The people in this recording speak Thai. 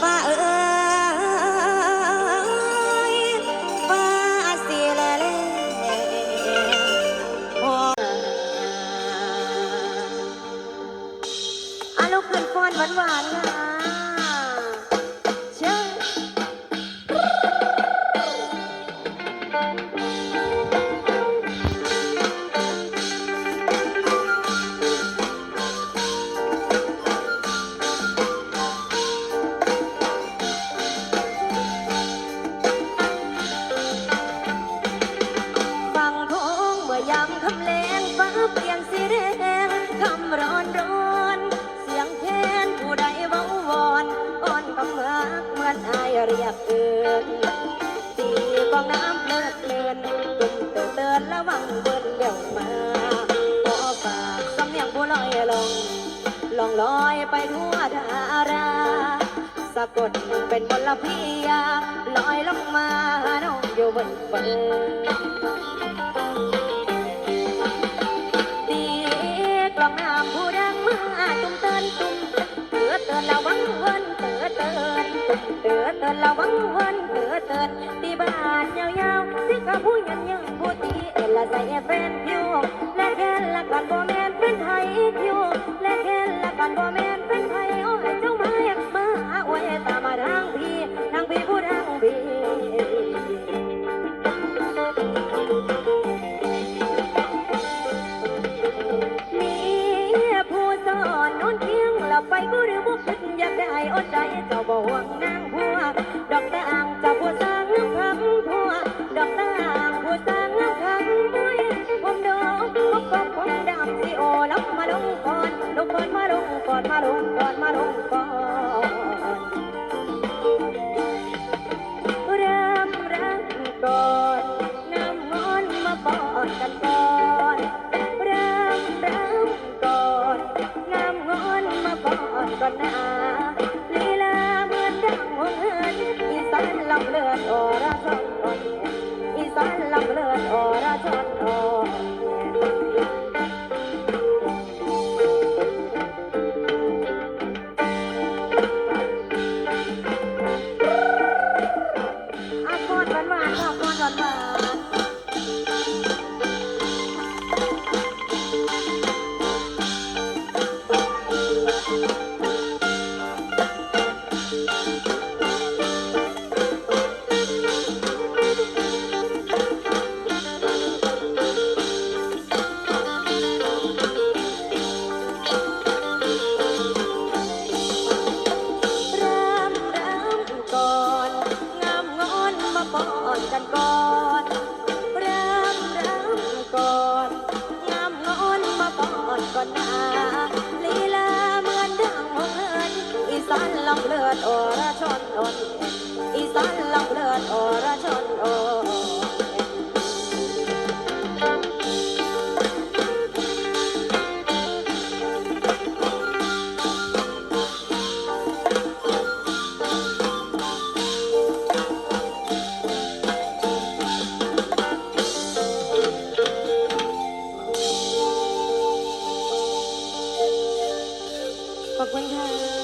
ฟ้าเอ้ยฟ้าสิแลแลพออาลูกขึ้นฟอนหวานหวานๆค่ะ เอินตีกองน้ำเลิดเลินตุ่มเตือนเตือนระวังเบิ้นเดี่ยวมาขอฝากสำเนียงผู้ลอยลองลองลอยไปทั่วดาราสะกดเป็นมลพิยาลอยลงมาหาน้องอยู่บนฟ้า อนระวังเวินเตือเตือนตุ้มเตือเตือนระวังเวิ ก่อนมาลงก่อนมาลงก่อนริ่มรักก่อนน้ำมอนมาปอนกันก่อนริ่มรักก่อนน้ำงอนมาปอนก่อนนะลีลาเหมือนดังหงเหินอีสานลำเลือดอรชอนอ่อนแอนอีสานลำเลือดอรชอนอ่อน อนหวานหวานๆค่ะป้อนหวา นก่อนาลีลาเหมือนดังหงเหินอีสานลำเลือดอรชนอนอีสานลำเลือดอรชนอ่อ นแ